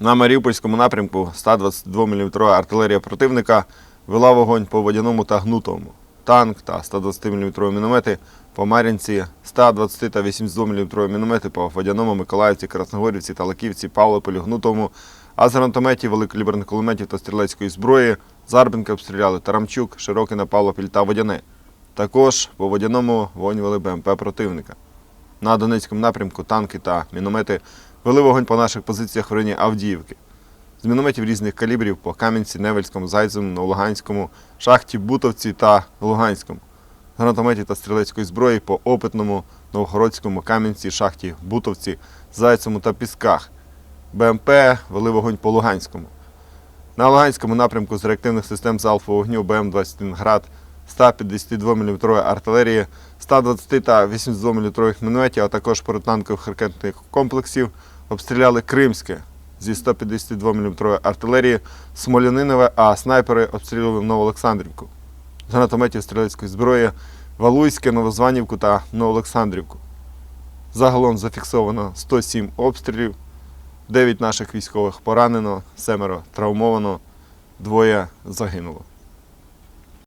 На Маріупольському напрямку 122 мм артилерія противника вела вогонь по водяному та гнутовому. Танк та 120 мм міномети по Мар'їнці, 120 та 82 мм міномети по Водяному, Миколаївці, Красногорівці, Талаківці, Павлополі, Гнутовому, а з гранатометів, великоліберних кулеметів та стрілецької зброї Зарбинки обстріляли Тарамчук, Широкине, Павлопіль та Водяне. Також по Водяному вогонь вели БМП противника. На Донецькому напрямку танки та міномети вели вогонь по наших позиціях в районі Авдіївки. З мінометів різних калібрів по Кам'янці, Невельському, Зайцевому, Новолуганському, Шахті, Бутовці та Луганському. Гранатометів та стрілецької зброї по Опитному, Новгородському, Кам'янці, Шахті, Бутовці, Зайцевому та Пісках. БМП вели вогонь по Луганському. На Луганському напрямку з реактивних систем залпового вогню БМ-21 «Град» 152 мм артилерії, 120 та 82 мм мінометів, а також протитанкових ракетних комплексів обстріляли Кримське зі 152 мм артилерії, Смолянинове, а снайпери обстрілювали Новоолександрівку. З гранатометів стрілецької зброї Валуйське, Новозванівку та Новоолександрівку. Загалом зафіксовано 107 обстрілів, 9 наших військових поранено, семеро травмовано, двоє загинуло.